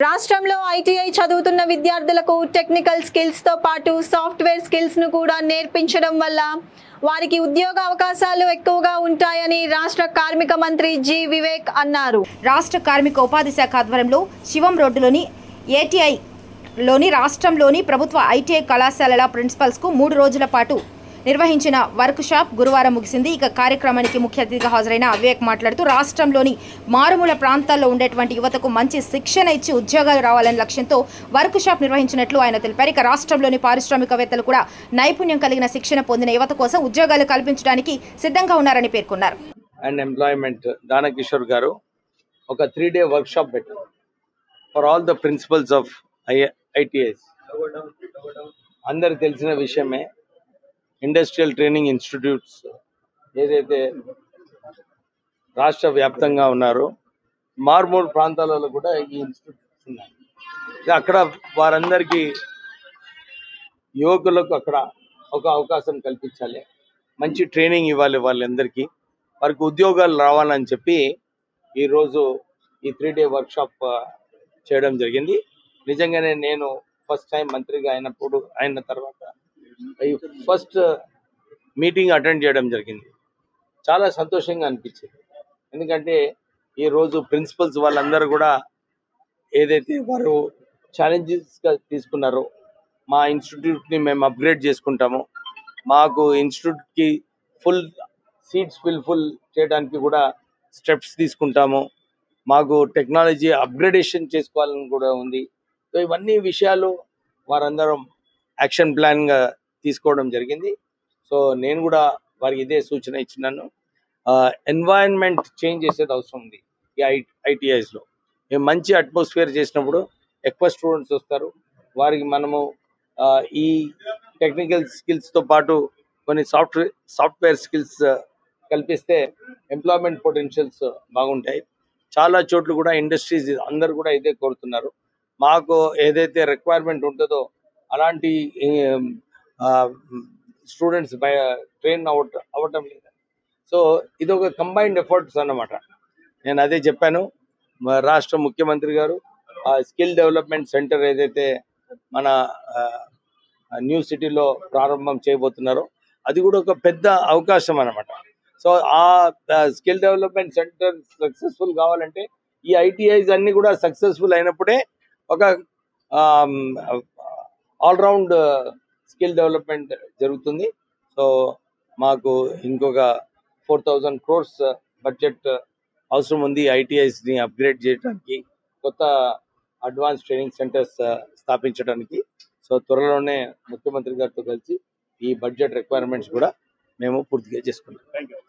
రాష్ట్రంలో ఐటీఐ చదువుతున్న విద్యార్థులకు టెక్నికల్ స్కిల్స్తో పాటు సాఫ్ట్వేర్ స్కిల్స్ను కూడా నేర్పించడం వల్ల వారికి ఉద్యోగ అవకాశాలు ఎక్కువగా ఉంటాయని రాష్ట్ర కార్మిక మంత్రి జి వివేక్ అన్నారు. రాష్ట్ర కార్మిక ఉపాధి శాఖ ఆధ్వర్యంలో శివం రోడ్డులోని ఏటీఐ లోని రాష్ట్రంలోని ప్రభుత్వ ఐటీఐ కళాశాలల ప్రిన్సిపల్స్కు మూడు రోజుల పాటు నిర్వహించిన వర్క్ షాప్ గురువారం ముగిసింది. ఇక కార్యక్రమానికి ముఖ్య అతిథిగా హాజరైన అవివేక్ మాట్లాడుతూ రాష్ట్రంలోని మారుమూల ప్రాంతాల్లో ఉండేటువంటి యువతకు మంచి శిక్షణ ఇచ్చి ఉద్యోగాలు రావాలనే లక్ష్యంతో వర్క్ షాప్ నిర్వహించినట్లు ఆయన తెలిపారు. ఇక రాష్ట్రంలోని పారిశ్రామికవేత్తలు కూడా నైపుణ్యం కలిగిన శిక్షణ పొందిన యువత కోసం ఉద్యోగాలు కల్పించడానికి సిద్ధంగా ఉన్నారని పేర్కొన్నారు. అండ్ ఎంప్లాయ్మెంట్ దానకిషోర్ గారు ఒక త్రీ డే వర్క్ షాప్ పెట్టారు. For all the principals of ITIs అందరికి తెలిసిన విషయమే ఇండస్ట్రియల్ ట్రైనింగ్ ఇన్స్టిట్యూట్స్ ఏదైతే రాష్ట్ర వ్యాప్తంగా ఉన్నారో మార్మూర్ ప్రాంతాలలో కూడా ఈ ఇన్స్టిట్యూట్స్ ఉన్నాయి. అక్కడ వారందరికీ యువకులకు అక్కడ ఒక అవకాశం కల్పించాలి. మంచి ట్రైనింగ్ ఇవ్వాలి వాళ్ళందరికీ. వారికి ఉద్యోగాలు రావాలని చెప్పి ఈరోజు ఈ త్రీ డే వర్క్షాప్ చేయడం జరిగింది. నిజంగానే నేను ఫస్ట్ టైం మంత్రిగా అయినప్పుడు అయిన తర్వాత ఫస్ట్ మీటింగ్ అటెండ్ చేయడం జరిగింది. చాలా సంతోషంగా అనిపించింది. ఎందుకంటే ఈరోజు ప్రిన్సిపల్స్ వాళ్ళందరూ కూడా ఏదైతే వారు ఛాలెంజెస్గా తీసుకున్నారో మా ఇన్స్టిట్యూట్ని మేము అప్గ్రేడ్ చేసుకుంటాము. మాకు ఇన్స్టిట్యూట్కి ఫుల్ సీట్స్ ఫిల్ ఫుల్ చేయడానికి కూడా స్టెప్స్ తీసుకుంటాము. మాకు టెక్నాలజీ అప్గ్రేడేషన్ చేసుకోవాలని కూడా ఉంది. సో ఇవన్నీ విషయాలు వారందరం యాక్షన్ ప్లాన్గా తీసుకోవడం జరిగింది. సో నేను కూడా వారికి ఇదే సూచన ఇచ్చినాను. ఎన్వైరన్మెంట్ చేంజ్ చేసేది అవసరం ఉంది ఈ ఐ ఐటీఐస్లో మేము మంచి అట్మాస్ఫియర్ చేసినప్పుడు ఎక్కువ స్టూడెంట్స్ వస్తారు. వారికి మనము ఆ, ఈ టెక్నికల్ స్కిల్స్తో పాటు కొన్ని సాఫ్ట్వేర్ సాఫ్ట్వేర్ స్కిల్స్ కల్పిస్తే ఎంప్లాయ్మెంట్ పొటెన్షియల్స్ బాగుంటాయి. చాలా చోట్ల కూడా ఇండస్ట్రీస్ అందరు కూడా ఇదే కోరుతున్నారు. మాకు ఏదైతే రిక్వైర్మెంట్ ఉంటుందో అలాంటి స్టూడెంట్స్ ట్రైన్ అవట అవ్వటం లేదు. సో ఇది ఒక కంబైన్డ్ ఎఫర్ట్స్ అన్నమాట. నేను అదే చెప్పాను. రాష్ట్ర ముఖ్యమంత్రి గారు ఆ స్కిల్ డెవలప్మెంట్ సెంటర్ ఏదైతే మన న్యూ సిటీలో ప్రారంభం చేయబోతున్నారో అది కూడా ఒక పెద్ద అవకాశం అన్నమాట. సో ఆ స్కిల్ డెవలప్మెంట్ సెంటర్ సక్సెస్ఫుల్ కావాలంటే ఈ ఐటీఐస్ అన్ని కూడా సక్సెస్ఫుల్ అయినప్పుడే ఒక ఆల్రౌండ్ స్కిల్ డెవలప్మెంట్ జరుగుతుంది. సో మాకు ఇంకొక ఫోర్ థౌజండ్ క్రోర్స్ బడ్జెట్ అవసరం ఉంది. ఐటీఐస్ని అప్గ్రేడ్ చేయడానికి కొత్త అడ్వాన్స్ ట్రైనింగ్ సెంటర్స్ స్థాపించడానికి. సో త్వరలోనే ముఖ్యమంత్రి గారితో కలిసి ఈ బడ్జెట్ రిక్వైర్మెంట్స్ కూడా మేము పూర్తిగా చేసుకుంటాం.